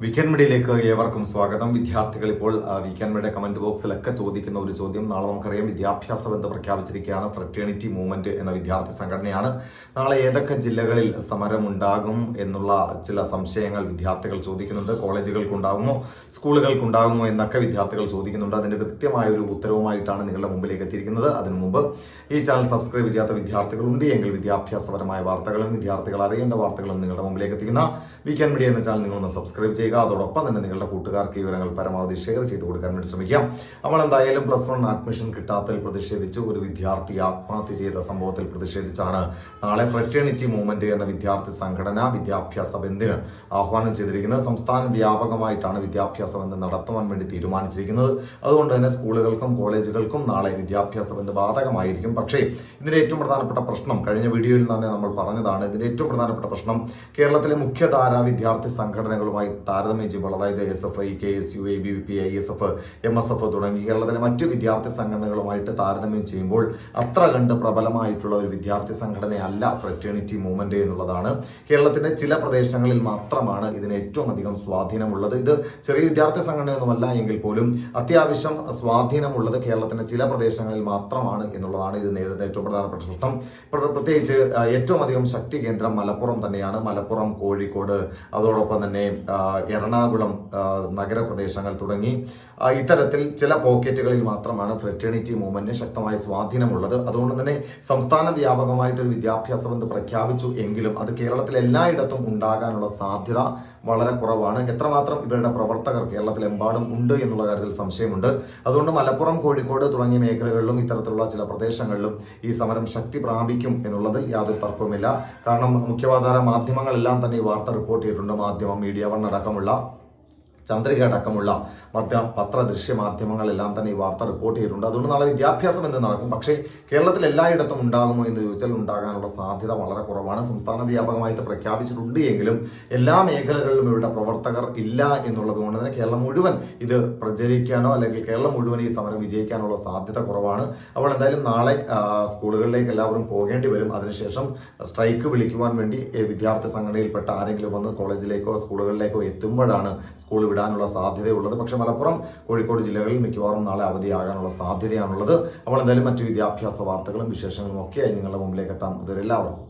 Weekend മീഡിയയിലേക്ക് ഏവർക്കും സ്വാഗതം. വിദ്യാർത്ഥികൾ ഇപ്പോൾ വീക്കെൻഡ് മീഡിയ കമന്റ് ബോക്സിലൊക്കെ ചോദിക്കുന്ന ഒരു ചോദ്യം നാളെ നമുക്കറിയാം. വിദ്യാഭ്യാസ ബന്ധം പ്രഖ്യാപിച്ചിരിക്കുകയാണ്. ഫ്രറ്റേണിറ്റി മൂവ്മെന്റ് എന്ന വിദ്യാർത്ഥി സംഘടനയാണ്. നാളെ ഏതൊക്കെ ജില്ലകളിൽ സമരം ഉണ്ടാകും എന്നുള്ള ചില സംശയങ്ങൾ വിദ്യാർത്ഥികൾ ചോദിക്കുന്നുണ്ട്. കോളേജുകൾക്കുണ്ടാകുമോ? സ്കൂളുകൾക്കുണ്ടാകുമോ എന്നൊക്കെ വിദ്യാർത്ഥികൾ ചോദിക്കുന്നുണ്ട്. അതിന്റെ കൃത്യമായ ഒരു ഉത്തരവുമായിട്ടാണ് നിങ്ങളുടെ മുമ്പിലേക്ക് എത്തിയിരിക്കുന്നത്. അതിനു മുമ്പ് ഈ ചാനൽ സബ്സ്ക്രൈബ് ചെയ്യാത്ത വിദ്യാർത്ഥികളുണ്ട് എങ്കിൽ വിദ്യാഭ്യാസപരമായ വാർത്തകളും വിദ്യാർത്ഥികൾ അറിയേണ്ട വാർത്തകളും നിങ്ങളുടെ മുമ്പിലേക്ക് എത്തിക്കുന്ന വീക്കെൻഡ് മീഡിയ എന്ന ചാനൽ നിങ്ങളൊന്ന് സബ്സ്ക്രൈബ് ചെയ്യുക അതോടൊപ്പം തന്നെ നിങ്ങളുടെ കൂട്ടുകാർക്ക് ഈ വിവരങ്ങൾ പരമാവധി ഷെയർ ചെയ്ത് കൊടുക്കാൻ വേണ്ടി ശ്രമിക്കാം. നമ്മൾ എന്തായാലും പ്ലസ് വൺ അഡ്മിഷൻ കിട്ടാത്തതിൽ പ്രതിഷേധിച്ച് ഒരു വിദ്യാർത്ഥി ആത്മഹത്യ ചെയ്ത സംഭവത്തിൽ പ്രതിഷേധിച്ചാണ് നാളെ ഫ്രറ്റേണിറ്റി മൂവ്മെന്റ് എന്ന വിദ്യാർത്ഥി സംഘടന വിദ്യാഭ്യാസ ബന്ദിന് ആഹ്വാനം ചെയ്തിരിക്കുന്നത്. സംസ്ഥാന വ്യാപകമായിട്ടാണ് വിദ്യാഭ്യാസ ബന്ധം നടത്തുവാൻ വേണ്ടി തീരുമാനിച്ചിരിക്കുന്നത്. അതുകൊണ്ട് തന്നെ സ്കൂളുകൾക്കും കോളേജുകൾക്കും നാളെ വിദ്യാഭ്യാസ ബന്ധം ബാധകമായിരിക്കും. പക്ഷേ ഇതിന്റെ ഏറ്റവും പ്രധാനപ്പെട്ട പ്രശ്നം കഴിഞ്ഞ വീഡിയോയിൽ തന്നെ നമ്മൾ പറഞ്ഞതാണ്. ഇതിന്റെ ഏറ്റവും പ്രധാനപ്പെട്ട പ്രശ്നം കേരളത്തിലെ മുഖ്യധാര വിദ്യാർത്ഥി സംഘടനകളുമായി താരതമ്യം ചെയ്യുമ്പോൾ അതായത് S F I K S U A B V P I S F M S F തുടങ്ങി കേരളത്തിലെ മറ്റ് വിദ്യാർത്ഥി സംഘടനകളുമായിട്ട് താരതമ്യം ചെയ്യുമ്പോൾ അത്ര കണ്ട് പ്രബലമായിട്ടുള്ള ഒരു വിദ്യാർത്ഥി സംഘടനയല്ല ഫ്രറ്റേണിറ്റി മൂവ്മെന്റ് എന്നുള്ളതാണ്. കേരളത്തിന്റെ ചില പ്രദേശങ്ങളിൽ മാത്രമാണ് ഇതിന് ഏറ്റവും അധികം സ്വാധീനമുള്ളത്. ഇത് ചെറിയ വിദ്യാർത്ഥി സംഘടനയൊന്നുമല്ല എങ്കിൽ പോലും അത്യാവശ്യം സ്വാധീനമുള്ളത് കേരളത്തിന്റെ ചില പ്രദേശങ്ങളിൽ മാത്രമാണ് എന്നുള്ളതാണ് ഇത് നേരിടുന്ന ഏറ്റവും പ്രധാനപ്പെട്ട പ്രശ്നം. പ്രത്യേകിച്ച് ഏറ്റവും അധികം ശക്തി കേന്ദ്രം മലപ്പുറം തന്നെയാണ്. മലപ്പുറം കോഴിക്കോട് അതോടൊപ്പം തന്നെ എറണാകുളം നഗരപ്രദേശങ്ങൾ തുടങ്ങി. ഇത്തരത്തിൽ ചില പോക്കറ്റുകളിൽ മാത്രമാണ് ഫ്രറ്റേണിറ്റി മൂവ്മെന്റിന് ശക്തമായ സ്വാധീനമുള്ളത്. അതുകൊണ്ട് തന്നെ സംസ്ഥാന വ്യാപകമായിട്ടൊരു വിദ്യാഭ്യാസ ബന്ധം പ്രഖ്യാപിച്ചു എങ്കിലും അത് കേരളത്തിൽ എല്ലായിടത്തും ഉണ്ടാകാനുള്ള സാധ്യത വളരെ കുറവാണ്. എത്രമാത്രം ഇവരുടെ പ്രവർത്തകർ കേരളത്തിലെമ്പാടും ഉണ്ട് എന്നുള്ള കാര്യത്തിൽ സംശയമുണ്ട്. അതുകൊണ്ട് മലപ്പുറം കോഴിക്കോട് തുടങ്ങിയ മേഖലകളിലും ഇത്തരത്തിലുള്ള ചില പ്രദേശങ്ങളിലും ഈ സമരം ശക്തി പ്രാപിക്കും എന്നുള്ളതിൽ യാതൊരു തർക്കവുമില്ല. കാരണം മുഖ്യവാധാര മാധ്യമങ്ങളെല്ലാം തന്നെ ഈ വാർത്ത റിപ്പോർട്ട് ചെയ്തിട്ടുണ്ട്. മാധ്യമം മീഡിയ വൺ അടക്കമുള്ള ചന്ദ്രിക അടക്കമുള്ള മധ്യ പത്ര ദൃശ്യ മാധ്യമങ്ങളെല്ലാം തന്നെ ഈ വാർത്ത റിപ്പോർട്ട് ചെയ്തിട്ടുണ്ട്. അതുകൊണ്ട് നാളെ വിദ്യാഭ്യാസം എന്ന് നടക്കും? പക്ഷേ കേരളത്തിൽ എല്ലായിടത്തും ഉണ്ടാകുമോ എന്ന് ചോദിച്ചാൽ ഉണ്ടാകാനുള്ള സാധ്യത വളരെ കുറവാണ്. സംസ്ഥാന വ്യാപകമായിട്ട് പ്രഖ്യാപിച്ചിട്ടുണ്ട് എങ്കിലും എല്ലാ മേഖലകളിലും ഇവിടെ പ്രവർത്തകർ ഇല്ല എന്നുള്ളത് കൊണ്ട് തന്നെ കേരളം മുഴുവൻ ഇത് പ്രചരിക്കാനോ അല്ലെങ്കിൽ കേരളം മുഴുവൻ ഈ സമരം വിജയിക്കാനുള്ള സാധ്യത കുറവാണ്. അപ്പോൾ എന്തായാലും നാളെ സ്കൂളുകളിലേക്ക് എല്ലാവരും പോകേണ്ടി വരും. അതിനുശേഷം സ്ട്രൈക്ക് വിളിക്കുവാൻ വേണ്ടി വിദ്യാർത്ഥി സംഘടനയിൽപ്പെട്ട ആരെങ്കിലും വന്ന് കോളേജിലേക്കോ സ്കൂളുകളിലേക്കോ എത്തുമ്പോഴാണ് സ്കൂൾ വിടാനുള്ള സാധ്യതയുള്ളത്. പക്ഷേ മലപ്പുറം കോഴിക്കോട് ജില്ലകളിൽ മിക്കവാറും നാളെ അവധിയാകാനുള്ള സാധ്യതയാണുള്ളത്. അപ്പോൾ എന്തായാലും മറ്റു വിദ്യാഭ്യാസ വാർത്തകളും വിശേഷങ്ങളും ഒക്കെയായി നിങ്ങളുടെ മുമ്പിലേക്ക് എത്താം. അതുവരെ എല്ലാവർക്കും